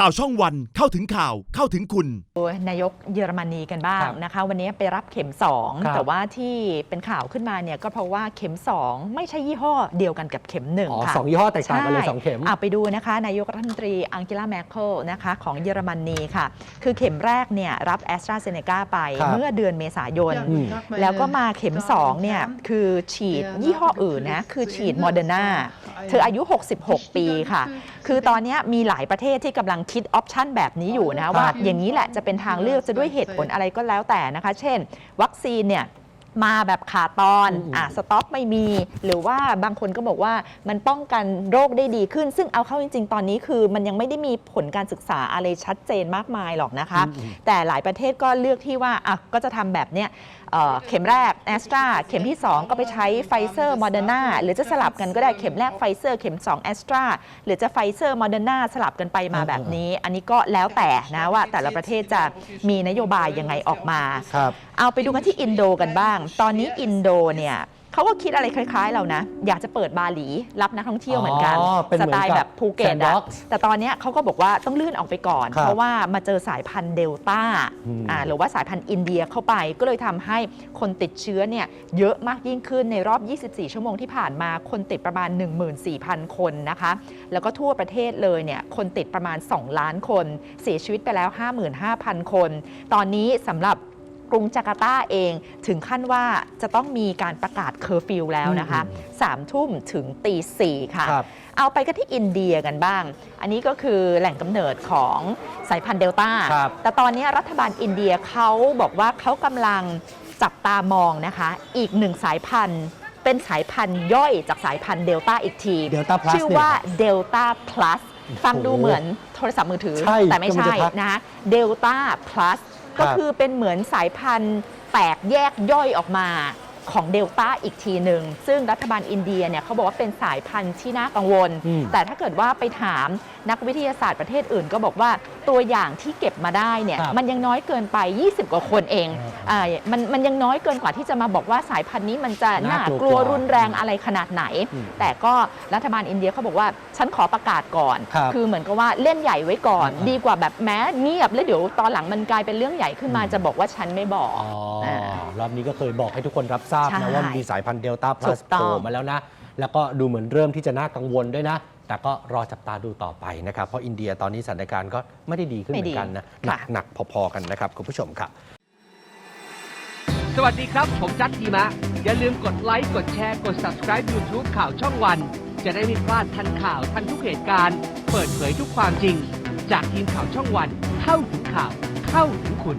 ข่าวช่องวันเข้าถึงข่าวเข้าถึงคุณ นายกเยอรมนีกันบ้างครับนะคะ วันนี้ไปรับเข็ม ครับ2แต่ว่าที่เป็นข่าวขึ้นมาเนี่ยก็เพราะว่าเข็ม 2 ไม่ใช่ยี่ห้อเดียวกันกับเข็มอ๋อ1ค่ะสองยี่ห้อแตกต่างกันเลยสองเข็มอะไปดูนะคะ นายกรัฐมนตรีอังเกลาแมคเคิลนะคะของเยอรมนีค่ะ คือเข็มแรกเนี่ยรับแอสตราเซเนกาไปครับเมื่อเดือนเมษายน อืม แล้วก็มาเข็ม2เนี่ยคือฉีดยี่ห้ออื่นนะ คือฉีดโมเดอร์นาเธออายุ 66 ปีค่ะ คือตอนนี้มีหลายประเทศที่กำลังคิดออปชันแบบนี้อยู่นะว่าอย่างนี้แหละจะเป็นทางเลือกจะด้วยเหตุผลอะไรก็แล้วแต่นะคะ เช่น วัคซีนเนี่ยมาแบบขาดตอนอืมอะสต็อกไม่มี หรือว่าบางคนก็บอกว่ามันป้องกันโรคได้ดีขึ้น ซึ่งเอาเข้าจริง ๆ ตอนนี้คือมันยังไม่ได้มีผลการศึกษาอะไรชัดเจนมากมายหรอกนะคะอืมแต่หลายประเทศก็เลือกที่ว่าอะก็จะทำแบบเนี้ยเอ่อเข็มแรกแอสตราเข็มที่ 2 ก็ไปใช้ไฟเซอร์โมเดอร์นาหรือจะสลับกันก็ได้เข็มแรกไฟเซอร์เข็ม2แอสตราหรือจะไฟเซอร์โมเดอร์นาสลับกันไปมาแบบนี้ อันนี้ก็แล้วแต่นะว่าแต่ละประเทศจะมีนโยบายยังไงออกมาครับเอาไปดูกันที่อินโดกันบ้าง ตอนนี้อินโดเนี่ย เขาก็คิดอะไรคล้ายๆ เรานะ อยากจะเปิดบาหลีรับนักท่องเที่ยวเหมือนกันอ๋อเป็นสเหมือนไตล์กับแบบภูเก็ตอะ Sandbox แต่ตอนเนี้ยเขาก็บอกว่าต้องลื่นออกไปก่อน ครับเพราะว่ามาเจอสายพันธุ์เดลต้าอืม อ่าหรือว่าสายพันธุ์อินเดียเข้าไป ก็เลยทำให้คนติดเชื้อเนี่ยเยอะมากยิ่งขึ้นในรอบ 24 ชั่วโมงที่ผ่านมาคนติดประมาณ 14,000 คนนะคะ แล้วก็ทั่วประเทศเลยเนี่ยคนติดประมาณ 2 ล้านคน เสียชีวิตไปแล้ว 55,000 คน ตอนนี้สำหรับ กรุงจาการ์ตาเอง ถึงขั้นว่าจะต้องมีการประกาศเคอร์ฟิวแล้วนะคะสามทุ่มถึงตีสี่ค่ะครับเอาไปกันที่อินเดียกันบ้าง อันนี้ก็คือแหล่งกำเนิดของสายพันธุ์เดลต้าครับแต่ตอนนี้รัฐบาลอินเดียเขาบอกว่าเขากำลังจับตามองนะคะ อีกหนึ่งสายพันธุ์เป็นสายพันธุ์ย่อยจากสายพันธุ์เดลต้าอีกที Delta Plus ชื่อว่าเดลต้าพลัสฟังดูเหมือนโทรศัพท์มือถือใช่แต่ไม่ใช่กำลังจะทักนะคะเดลต้าพลัสครั ก็บคือเป็นเหมือนสายพันธุ์แตกแยกย่อยออกมาของเดลต้าอีกทีหนึ่ง ซึ่งรัฐบาลอินเดียเนี่ยเขาบอกว่าเป็นสายพันธุ์ที่น่ากังวลอืมแต่ถ้าเกิดว่าไปถามนักวิทยาศาสตร์ประเทศอื่นก็บอกว่า ตัวอย่างที่เก็บมาได้เนี่ยครับมันยังน้อยเกินไป 20 กว่าคนเองอ่าอ่ามันมันยังน้อยเกินกว่าที่จะมาบอกว่าสายพันธุ์นี้มันจะน่าน่ากลัวกลัวรุนแรงอะไรขนาดไหน อืมแต่ก็รัฐบาลอินเดียเขาบอกว่าฉันขอประกาศก่อน ครับอเหมือนกับว่าเล่นใหญ่ไว้ก่อน อ่า ดีกว่าแบบแม้เงียบแล้วเดี๋ยวตอนหลังมันกลายเป็นเรื่องใหญ่ขึ้นมาอืมจะบอกว่าฉันไม่บอก อ๋ออารอบนี้ก็เคยบอกให้ทุกคนรับทราบใช่นะว่ามีสายพันธุ์เดลต้าพลัสถูกต้โผองล่มาแล้วนะ แล้วก็ดูเหมือนเริ่มที่จะน่ากังวลด้วยนะ แต่ก็รอจับตาดูต่อไปนะครับ เพราะอินเดียตอนนี้สถานการณ์ก็ไม่ได้ดีขึ้นเหมือนกันนะหนักค่ะหนักพอๆกันนะครับคุณผู้ชมครับ สวัสดีครับ ผมจัดทีมะ อย่าลืมกดไลค์กดแชร์กด subscribe YouTube ข่าวช่องวัน จะได้ไม่พลาดทันข่าวทันทุกเหตุการณ์ เปิดเผยทุกความจริง จากทีมข่าวช่องวัน เข้าถึงข่าวเข้าถึงคุณ